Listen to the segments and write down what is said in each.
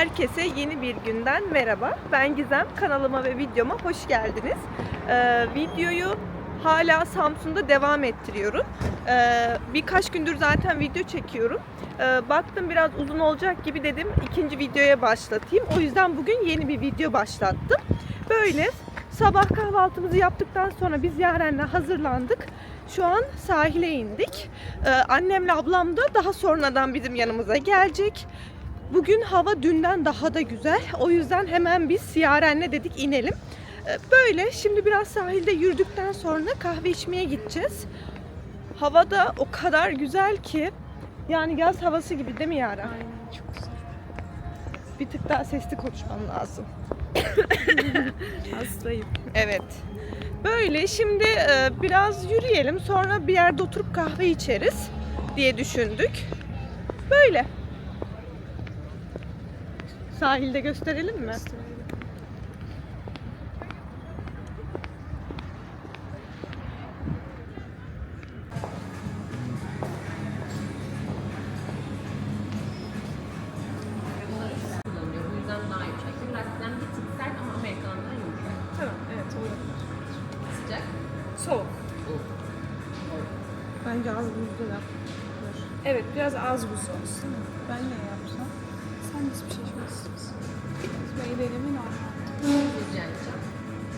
Herkese yeni bir günden merhaba. Ben Gizem. Kanalıma ve videoma hoş geldiniz. Ee, videoyu hala Samsun'da devam ettiriyorum. Ee, birkaç gündür zaten video çekiyorum. Ee, baktım biraz uzun olacak gibi dedim ikinci videoya başlatayım. O yüzden bugün yeni bir video başlattım. Böyle sabah kahvaltımızı yaptıktan sonra biz Yaren'le hazırlandık. Şu an sahile indik. Ee, annemle ablam da daha sonradan bizim yanımıza gelecek. Bugün hava dünden daha da güzel. O yüzden hemen biz Yaren'le dedik inelim. Ee, Böyle şimdi biraz sahilde yürüdükten sonra kahve içmeye gideceğiz. Hava da o kadar güzel ki yani yaz havası gibi değil mi Yaren? Aynen çok güzel. Bir tık daha sesli konuşmam lazım. Hastayım. Evet. Böyle şimdi e, biraz yürüyelim sonra bir yerde oturup kahve içeriz diye düşündük. Böyle. Sahilde gösterelim mi? kullanılıyor.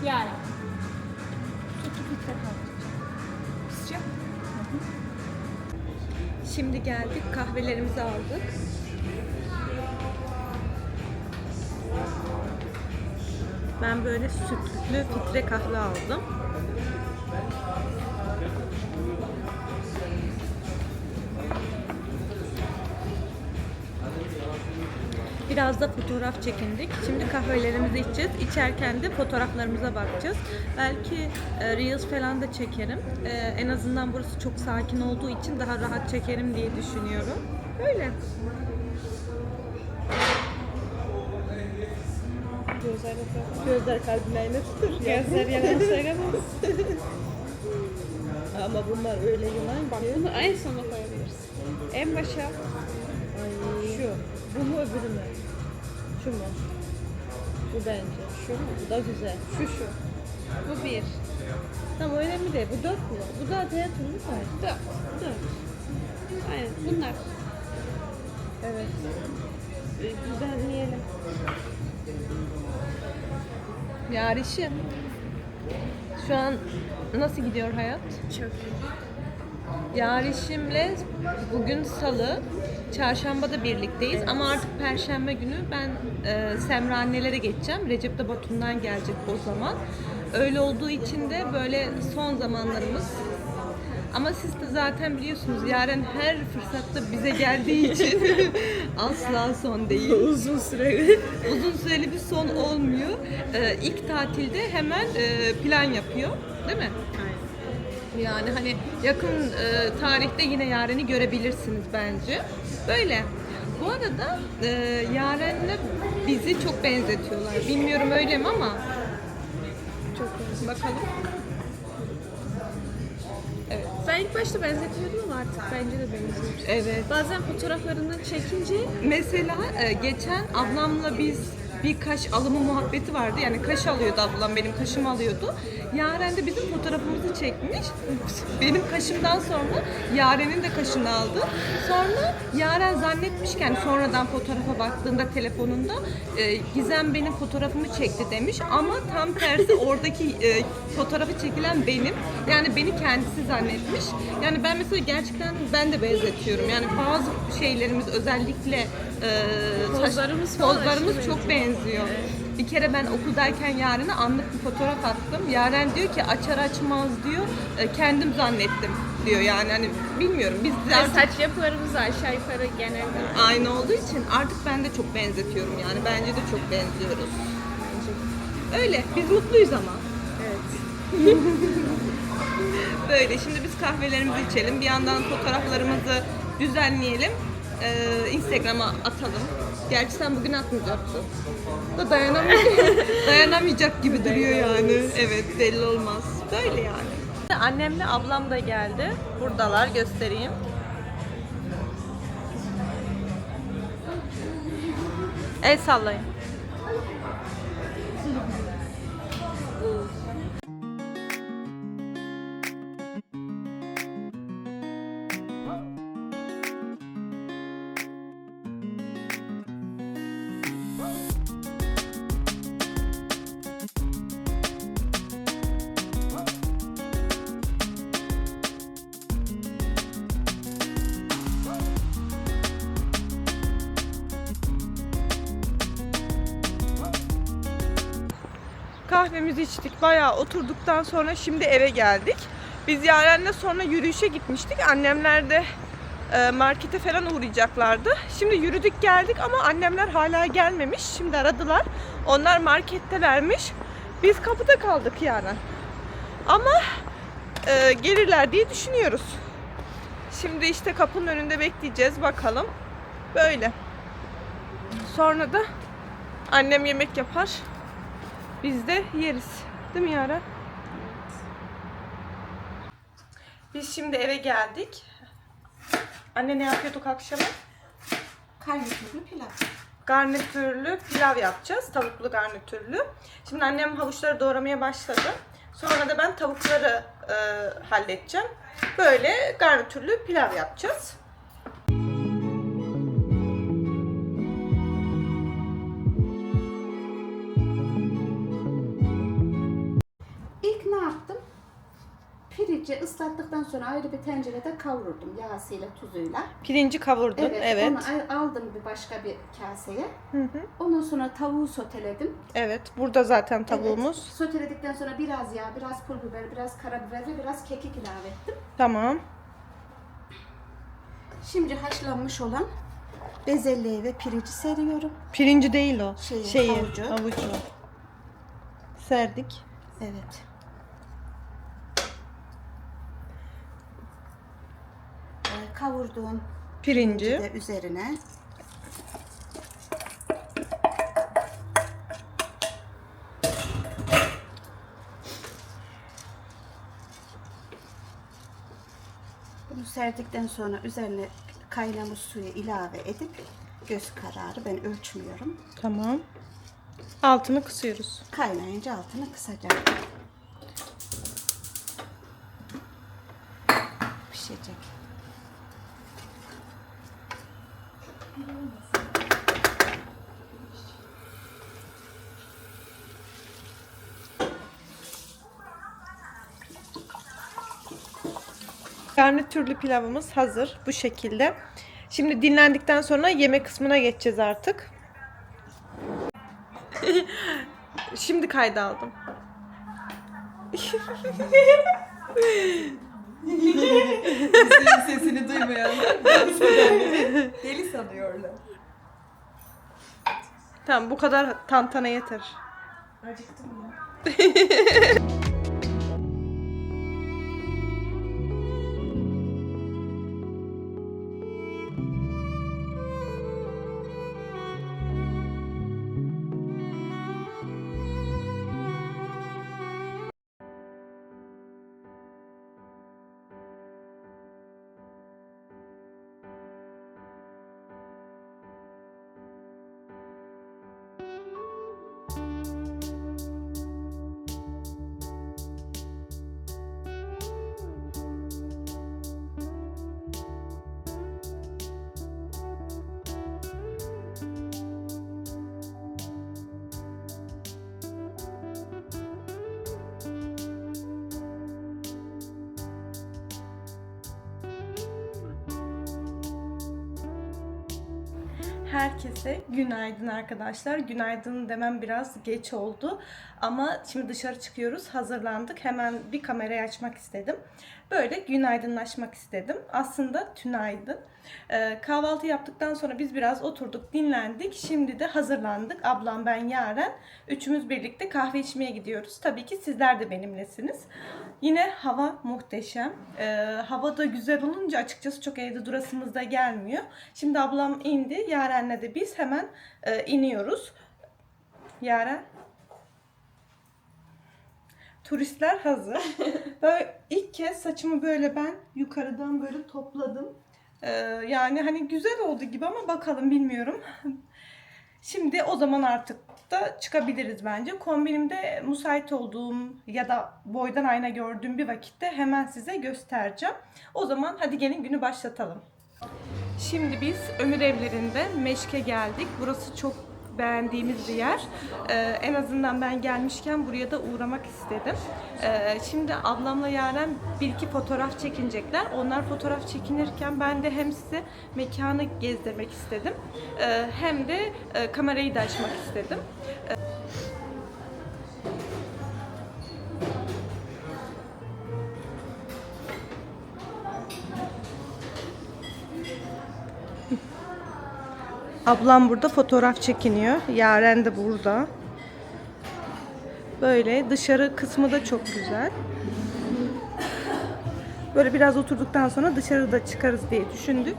Yani. Şimdi geldik kahvelerimizi aldık. Ben böyle sütlü filtre kahve aldım. Biraz da fotoğraf çekindik. Şimdi kahvelerimizi içeceğiz. İçerken de fotoğraflarımıza bakacağız. Belki e, Reels falan da çekerim. E, en azından burası çok sakin olduğu için daha rahat çekerim diye düşünüyorum. Böyle. Gözler. Gözler kalbine tutur. Gözler yalan söylemez. Ama bunlar öyle yılan Bak bunu en sona koyabilirsin. En başa Şu. Bu mu öbürü mü? Şu mu? Bu bence. Şu mu? Bu da güzel. şu şu. Bu bir. Tamam önemli değil. Bu dört mü? Bu da diğer türlü var. Dört. Dört. Aynen bunlar. Evet. Ee, Düzenleyelim. Yarışım. Şu an nasıl gidiyor hayat? Çok iyi. Yarışimle bugün salı, çarşamba da birlikteyiz ama artık perşembe günü ben e, Semra annelere geçeceğim. Recep de Batum'dan gelecek o zaman. Öyle olduğu için de böyle son zamanlarımız ama siz de zaten biliyorsunuz Yaren her fırsatta bize geldiği için asla son değil. Uzun süreli. Uzun süreli bir son olmuyor. Ee, ilk tatilde hemen e, plan yapıyor. Değil mi? Yani hani yakın e, tarihte yine Yaren'i görebilirsiniz bence. Böyle. Bu arada e, Yaren'le bizi çok benzetiyorlar. Bilmiyorum öyle mi ama Çok bakalım. Evet. Ben ilk başta benzetiyordum ama artık bence de benziyor. Evet. Bazen fotoğraflarını çekince Mesela e, geçen ablamla biz bir kaş alımı muhabbeti vardı. Yani kaş alıyordu ablam, benim kaşımı alıyordu. Yaren de bizim fotoğrafımızı çekmiş. Benim kaşımdan sonra Yaren'in de kaşını aldı. Sonra Yaren zannetmişken sonradan fotoğrafa baktığında telefonunda e, Gizem benim fotoğrafımı çekti demiş. Ama tam tersi oradaki e, fotoğrafı çekilen benim. Yani beni kendisi zannetmiş. Yani ben mesela gerçekten ben de benzetiyorum. Yani bazı şeylerimiz özellikle e, saç- Pozlarımız falan pozlarımız aşırı çok benziyor. Bir kere ben okuldayken Yaren'e anlık bir fotoğraf attım. Yaren diyor ki açar açmaz diyor e, kendim zannettim diyor yani hani bilmiyorum biz de artık saç yapılarımız aşağı yukarı genelde aynı olduğu için artık ben de çok benzetiyorum yani bence de çok benziyoruz. Öyle biz mutluyuz ama. Evet. Böyle şimdi biz kahvelerimizi içelim bir yandan fotoğraflarımızı düzenleyelim. Ee, Instagram'a atalım. Gerçi sen bugün atmayacaksın. Da dayanamayacak, dayanamayacak gibi duruyor yani. Evet belli olmaz. Böyle yani. Annemle ablam da geldi. Buradalar göstereyim. El sallayın. Kahvemizi içtik. Bayağı oturduktan sonra şimdi eve geldik. Biz Yaren'le sonra yürüyüşe gitmiştik. Annemler de e, markete falan uğrayacaklardı. Şimdi yürüdük geldik ama annemler hala gelmemiş. Şimdi aradılar. Onlar markettelermiş. Biz kapıda kaldık Yaren. Ama e, gelirler diye düşünüyoruz. Şimdi işte kapının önünde bekleyeceğiz bakalım. Böyle. Sonra da annem yemek yapar. Biz de yeriz. Değil mi Yara? Biz şimdi eve geldik. Anne ne yapıyorduk akşama? Karnıyarıklı pilav. Garnitürlü pilav yapacağız. Tavuklu garnitürlü. Şimdi annem havuçları doğramaya başladı. Sonra da ben tavukları e, halledeceğim. Böyle garnitürlü pilav yapacağız. Pirinci ıslattıktan sonra ayrı bir tencerede kavururdum yağsıyla, tuzuyla. Pirinci kavurdun. Evet. Evet, onu al- aldım bir başka bir kaseye. Hı hı. Ondan sonra tavuğu soteledim. Evet. Burada zaten tavuğumuz. Evet, soteledikten sonra biraz yağ, biraz pul biber, biraz karabiber ve biraz kekik ilave ettim. Tamam. Şimdi haşlanmış olan bezelyeyi ve pirinci seriyorum. Pirinci değil o. Şeyi, Şeyi, havucu. havucu. Serdik. Evet. Ee, Kavurduğum Pirinci. de üzerine Bunu serdikten sonra üzerine kaynamış suyu ilave edip göz kararı ben ölçmüyorum. Tamam. Altını kısıyoruz. Kaynayınca altını kısacağım. Garnitürlü pilavımız hazır bu şekilde. Şimdi dinlendikten sonra yeme kısmına geçeceğiz artık. Şimdi kayda aldım. sesini duymayanlar deli sanıyorlar. Tamam bu kadar tantana yeter. Acıktım ya. Herkese günaydın arkadaşlar. Günaydın demem biraz geç oldu. Ama şimdi dışarı çıkıyoruz. Hazırlandık. Hemen bir kamerayı açmak istedim. Böyle günaydınlaşmak istedim. Aslında tünaydın. Ee, kahvaltı yaptıktan sonra biz biraz oturduk, dinlendik. Şimdi de hazırlandık. Ablam, ben, Yaren. Üçümüz birlikte kahve içmeye gidiyoruz. Tabii ki sizler de benimlesiniz. Yine hava muhteşem. Ee, hava da güzel olunca açıkçası çok evde durasımız da gelmiyor. Şimdi ablam indi. Yaren'le de biz hemen e, iniyoruz. Yaren. Turistler hazır. Böyle ilk kez saçımı böyle ben yukarıdan böyle topladım. Ee, yani hani güzel oldu gibi ama bakalım bilmiyorum. Şimdi o zaman artık da çıkabiliriz bence. Kombinimde müsait olduğum ya da boydan ayna gördüğüm bir vakitte hemen size göstereceğim. O zaman hadi gelin günü başlatalım. Şimdi biz Ömür Evlerinde Meşk'e geldik. Burası çok beğendiğimiz bir yer. Ee, en azından ben gelmişken buraya da uğramak istedim. Ee, şimdi ablamla Yaren bir iki fotoğraf çekinecekler. Onlar fotoğraf çekinirken ben de hem size mekanı gezdirmek istedim. ee, hem de e, kamerayı da açmak istedim. Ablam burada fotoğraf çekiniyor. Yaren de burada. Böyle dışarı kısmı da çok güzel. Böyle biraz oturduktan sonra dışarıda çıkarız diye düşündük.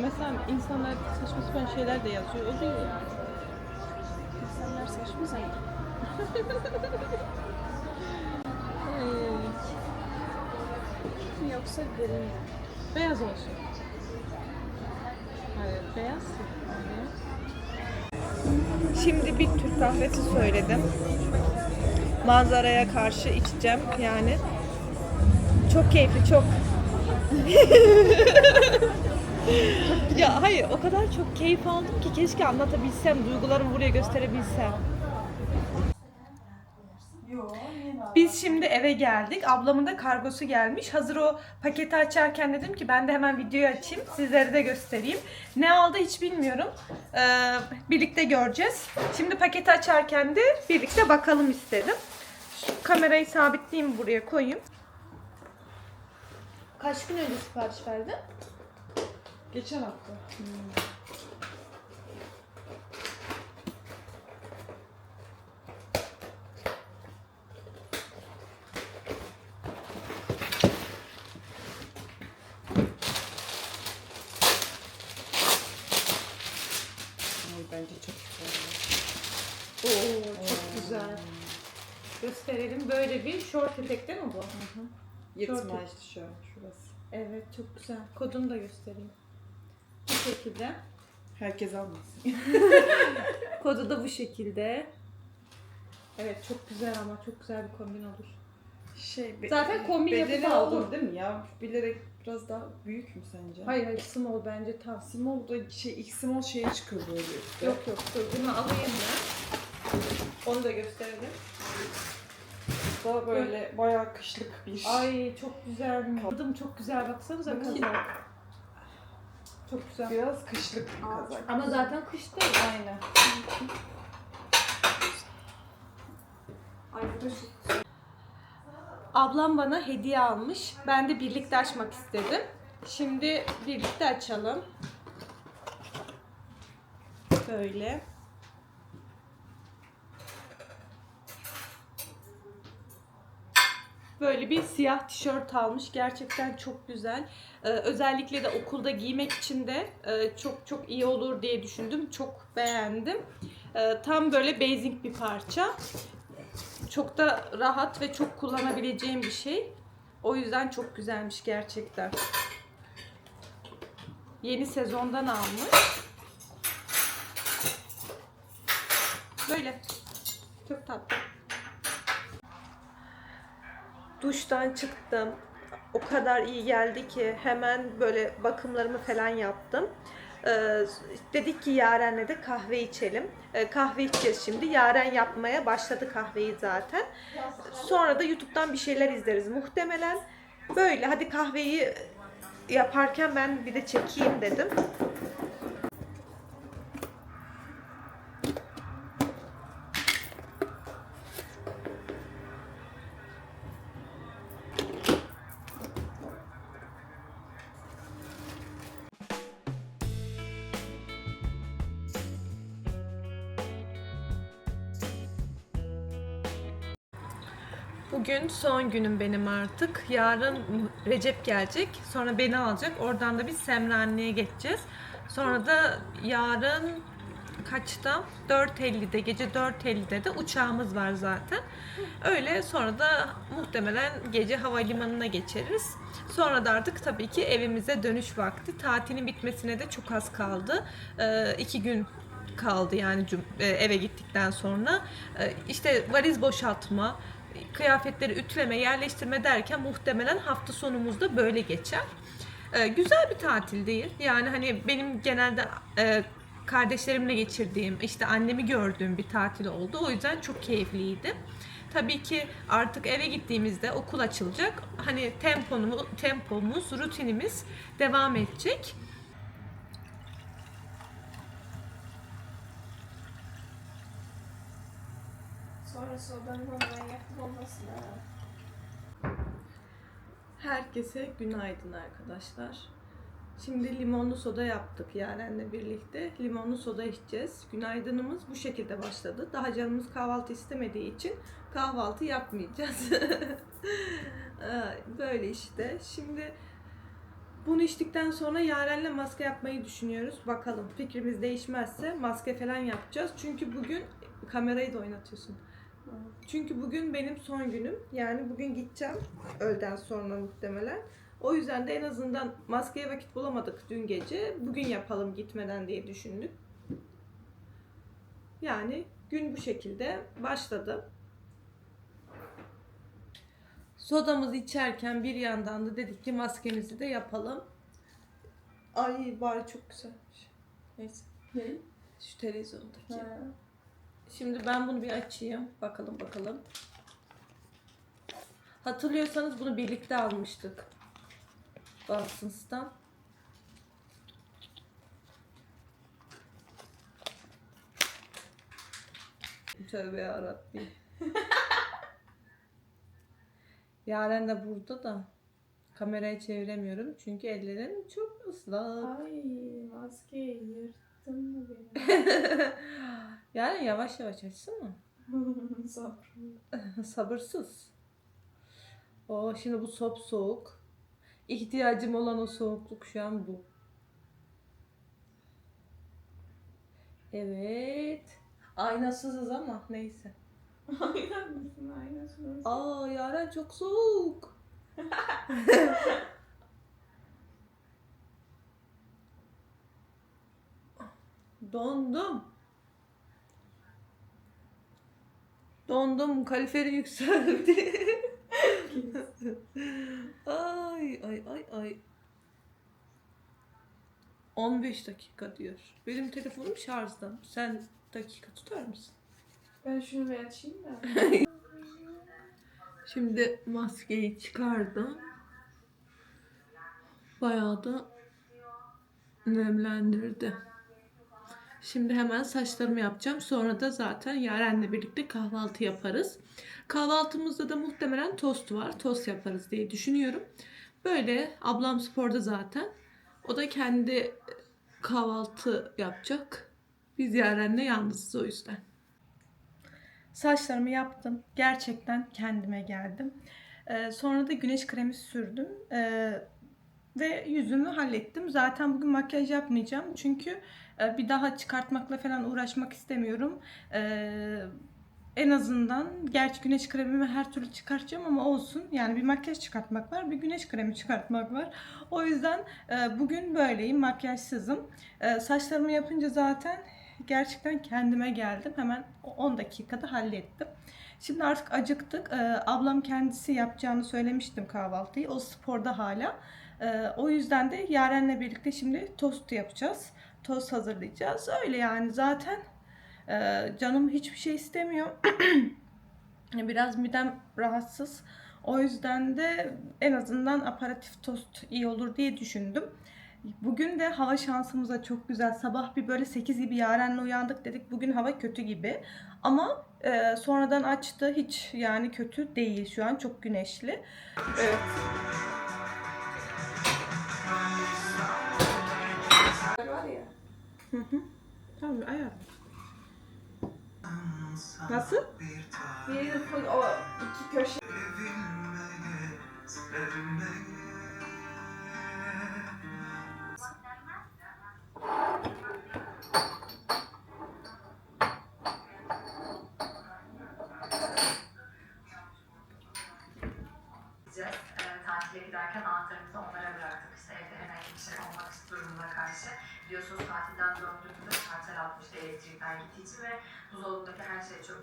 Mesela insanlar saçma sapan şeyler de yazıyor. O değil yani. İnsanlar saçma zaten. Yoksa gri mi? Beyaz olsun. Hayır, beyaz. Şimdi bir Türk kahvesi söyledim. Manzaraya karşı içeceğim yani. Çok keyifli, çok. ya hayır, o kadar çok keyif aldım ki keşke anlatabilsem, duygularımı buraya gösterebilsem. Biz şimdi eve geldik. Ablamın da kargosu gelmiş. Hazır o paketi açarken dedim ki ben de hemen videoyu açayım. Sizlere de göstereyim. Ne aldı hiç bilmiyorum. Ee, birlikte göreceğiz. Şimdi paketi açarken de birlikte bakalım istedim. Şu kamerayı sabitleyeyim buraya koyayım. Kaç gün önce sipariş verdin? Geçen hafta. Bence çok Oo çok güzel. Gösterelim. Böyle bir short etek değil mi bu? Yetmez tişört şurası. Evet çok güzel. Kodunu da göstereyim. Bu şekilde. Herkes almasın. Kodu da bu şekilde. Evet çok güzel ama çok güzel bir kombin olur. Şey, be- Zaten kombin bedeni yapıp aldım aldım. değil mi ya? Bilerek biraz daha büyük mü sence? Hayır hayır small bence tam. Small da şey, ilk small şeye çıkıyor böyle. üstte. Yok yok dur bunu alayım ben. Onu da gösterelim. Daha böyle bayağı kışlık bir. Ay çok güzel. Kadın çok güzel baksanıza kazak. Çok güzel. Biraz kışlık bir kazak. Ama zaten kış değil. Aynen. Ay bu da şu Ablam bana hediye almış. Ben de birlikte açmak istedim. Şimdi birlikte açalım. Böyle. Böyle bir siyah tişört almış. Gerçekten çok güzel. Ee, özellikle de okulda giymek için de e, çok çok iyi olur diye düşündüm. Çok beğendim. Ee, tam böyle basic bir parça. Çok da rahat ve çok kullanabileceğim bir şey. O yüzden çok güzelmiş gerçekten. Yeni sezondan almış. Böyle. Çok tatlı. Duştan çıktım. O kadar iyi geldi ki hemen böyle bakımlarımı falan yaptım. Ee, dedik ki Yaren'le de kahve içelim. Ee, kahve içeceğiz şimdi. Yaren yapmaya başladı kahveyi zaten. Sonra da YouTube'dan bir şeyler izleriz muhtemelen. Böyle hadi kahveyi yaparken ben bir de çekeyim dedim. Son günüm benim artık. Yarın Recep gelecek. Sonra beni alacak. Oradan da biz Semrani'ye geçeceğiz. Sonra da yarın kaçta? 4.50'de, gece 4.50'de de uçağımız var zaten. Öyle sonra da muhtemelen gece havalimanına geçeriz. Sonra da artık tabii ki evimize dönüş vakti. Tatilin bitmesine de çok az kaldı. Ee, iki gün kaldı yani e, eve gittikten sonra. Ee, işte valiz boşaltma, kıyafetleri ütüleme, yerleştirme derken muhtemelen hafta sonumuzda böyle geçer. Ee, güzel bir tatil değil. Yani hani benim genelde e, kardeşlerimle geçirdiğim, işte annemi gördüğüm bir tatil oldu. O yüzden çok keyifliydi. Tabii ki artık eve gittiğimizde okul açılacak. Hani tempomuz, tempomuz, rutinimiz devam edecek. Sonra sodanın olmaya yakın olmasına. Herkese günaydın arkadaşlar. Şimdi limonlu soda yaptık Yaren'le birlikte. Limonlu soda içeceğiz. Günaydınımız bu şekilde başladı. Daha canımız kahvaltı istemediği için kahvaltı yapmayacağız. Ay, Böyle işte. Şimdi bunu içtikten sonra Yaren'le maske yapmayı düşünüyoruz. Bakalım fikrimiz değişmezse maske falan yapacağız. Çünkü bugün kamerayı da oynatıyorsun. Çünkü bugün benim son günüm. Yani bugün gideceğim öğleden sonra muhtemelen. O yüzden de en azından maskeye vakit bulamadık dün gece. Bugün yapalım gitmeden diye düşündük. Yani gün bu şekilde başladı. Sodamızı içerken bir yandan da dedik ki maskemizi de yapalım. Ay bari çok güzelmiş. Neyse. Ne? Şu televizyondaki. Şimdi ben bunu bir açayım. Bakalım bakalım. Hatırlıyorsanız bunu birlikte almıştık. Watsons'tan. Tövbe yarabbim. Yaren de burada da kamerayı çeviremiyorum çünkü ellerim çok ıslak. Ay maskeyi yırttın mı beni? Yaren yavaş yavaş açsana. Sabrım. Sabırsız. O şimdi bu sop soğuk. İhtiyacım olan o soğukluk şu an bu. Evet. Aynasızız ama neyse. Aynen mısın? Aynasın. Aa Yaren çok soğuk. Dondum. Dondum. Kaliferi yükseldi. ay ay ay ay. 15 dakika diyor. Benim telefonum şarjda. Sen dakika tutar mısın? Ben şunu bir açayım da. Şimdi maskeyi çıkardım. Bayağı da nemlendirdi. Şimdi hemen saçlarımı yapacağım. Sonra da zaten Yaren'le birlikte kahvaltı yaparız. Kahvaltımızda da muhtemelen tost var. Tost yaparız diye düşünüyorum. Böyle ablam sporda zaten. O da kendi kahvaltı yapacak. Biz Yaren'le yalnızız o yüzden. Saçlarımı yaptım. Gerçekten kendime geldim. Ee, sonra da güneş kremi sürdüm. Ee, ve yüzümü hallettim. Zaten bugün makyaj yapmayacağım. Çünkü e, bir daha çıkartmakla falan uğraşmak istemiyorum. Ee, en azından gerçi güneş kremimi her türlü çıkartacağım ama olsun. Yani bir makyaj çıkartmak var, bir güneş kremi çıkartmak var. O yüzden e, bugün böyleyim, makyajsızım. E, saçlarımı yapınca zaten gerçekten kendime geldim. Hemen 10 dakikada hallettim. Şimdi artık acıktık. Ablam kendisi yapacağını söylemiştim kahvaltıyı. O sporda hala. Ee, o yüzden de Yaren'le birlikte şimdi tost yapacağız. Tost hazırlayacağız. Öyle yani zaten e, canım hiçbir şey istemiyor. Biraz midem rahatsız. O yüzden de en azından aparatif tost iyi olur diye düşündüm. Bugün de hava şansımıza çok güzel. Sabah bir böyle 8 gibi Yaren'le uyandık dedik. Bugün hava kötü gibi. Ama e, sonradan açtı. Hiç yani kötü değil şu an. Çok güneşli. Evet. Tamam ayar. Nasıl? Bir o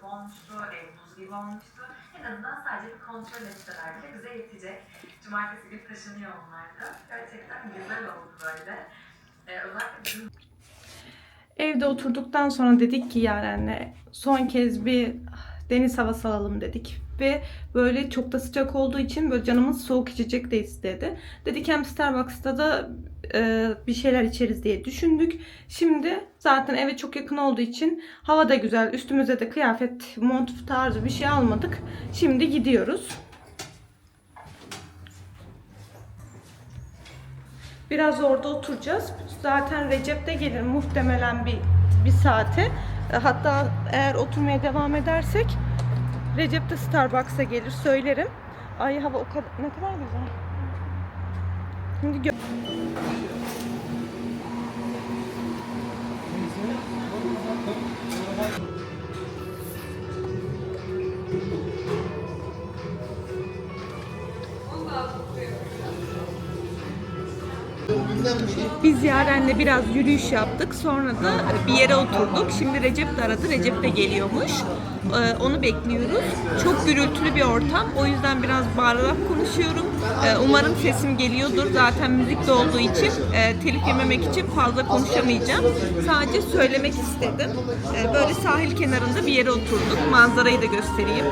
olmuştu, ev buz gibi olmuştu. En azından sadece bir kontrol etseler bile bize yetecek. Cumartesi günü taşınıyor onlar da. Gerçekten güzel oldu böyle. E, bizim Evde oturduktan sonra dedik ki Yaren'le son kez bir deniz havası alalım dedik. Ve böyle çok da sıcak olduğu için böyle canımız soğuk içecek de istedi. Dedik hem Starbucks'ta da e, bir şeyler içeriz diye düşündük. Şimdi zaten eve çok yakın olduğu için hava da güzel. Üstümüze de kıyafet, mont tarzı bir şey almadık. Şimdi gidiyoruz. Biraz orada oturacağız. Zaten Recep de gelir muhtemelen bir bir saate. Hatta eğer oturmaya devam edersek Recep de Starbucks'a gelir söylerim. Ay hava o kadar ne kadar güzel. Şimdi gö- Biz Yaren'le biraz yürüyüş yaptık. Sonra da bir yere oturduk. Şimdi Recep de aradı. Recep de geliyormuş. Ee, onu bekliyoruz. Çok gürültülü bir ortam. O yüzden biraz bağırarak konuşuyorum. Ee, umarım sesim geliyordur. Zaten müzik de olduğu için e, telif yememek için fazla konuşamayacağım. Sadece söylemek istedim. Ee, böyle sahil kenarında bir yere oturduk. Manzarayı da göstereyim.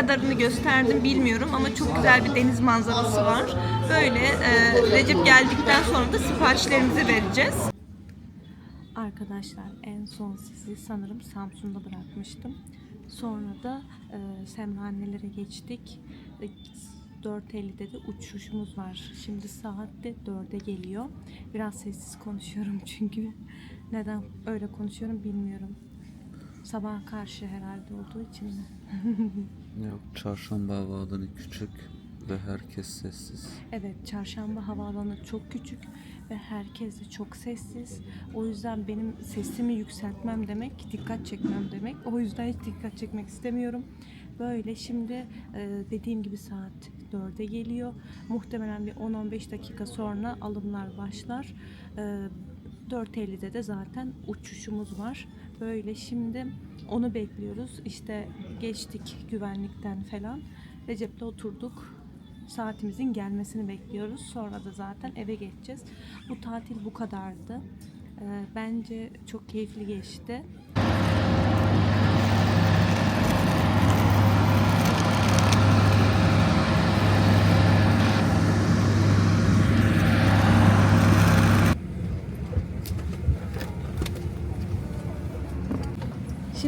Kadarını gösterdim bilmiyorum ama çok güzel bir deniz manzarası var. Böyle e, Recep geldikten sonra da siparişlerimizi vereceğiz. Arkadaşlar en son sizi sanırım Samsun'da bırakmıştım. Sonra da e, Semra annelere geçtik. E, 4.50'de de uçuşumuz var. Şimdi saat de 4'e geliyor. Biraz sessiz konuşuyorum çünkü neden öyle konuşuyorum bilmiyorum. Sabaha karşı herhalde olduğu için? Yok çarşamba havaalanı küçük ve herkes sessiz. Evet, çarşamba havaalanı çok küçük ve herkes de çok sessiz. O yüzden benim sesimi yükseltmem demek, dikkat çekmem demek. O yüzden hiç dikkat çekmek istemiyorum. Böyle şimdi e, dediğim gibi saat 4'e geliyor. Muhtemelen bir 10-15 dakika sonra alımlar başlar. E, 4.50'de de zaten uçuşumuz var. Böyle şimdi onu bekliyoruz. İşte geçtik güvenlikten falan. Recep'le oturduk saatimizin gelmesini bekliyoruz. Sonra da zaten eve geçeceğiz. Bu tatil bu kadardı. Ee, bence çok keyifli geçti.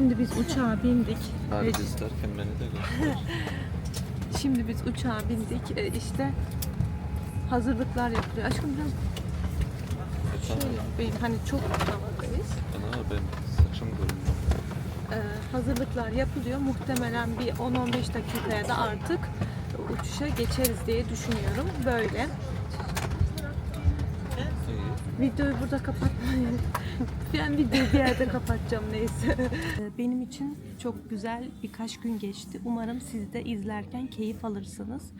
Şimdi biz uçağa bindik. Biz derken beni de göster. Şimdi biz uçağa bindik. Ee, işte hazırlıklar yapılıyor. Aşkım biraz şöyle benim hani çok havadayız. Ana ben saçım görünüyor. Ee, hazırlıklar yapılıyor. Muhtemelen bir 10-15 dakikaya da artık uçuşa geçeriz diye düşünüyorum. Böyle. Videoyu burada kapatmayın. ben videoyu bir yerde kapatacağım neyse. Ee, Benim için çok güzel birkaç gün geçti. Umarım siz de izlerken keyif alırsınız.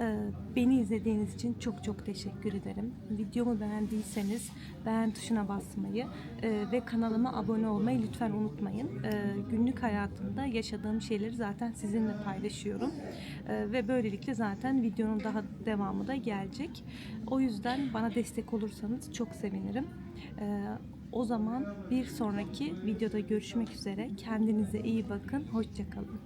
Ee, Beni izlediğiniz için çok çok teşekkür ederim. Videomu beğendiyseniz beğen tuşuna basmayı e, ve kanalıma abone olmayı lütfen unutmayın. Ee, Günlük hayatımda yaşadığım şeyleri zaten sizinle paylaşıyorum. Ve böylelikle zaten videonun daha devamı da gelecek. O yüzden bana destek olursanız çok sevinirim. O zaman bir sonraki videoda görüşmek üzere. Kendinize iyi bakın. Hoşçakalın.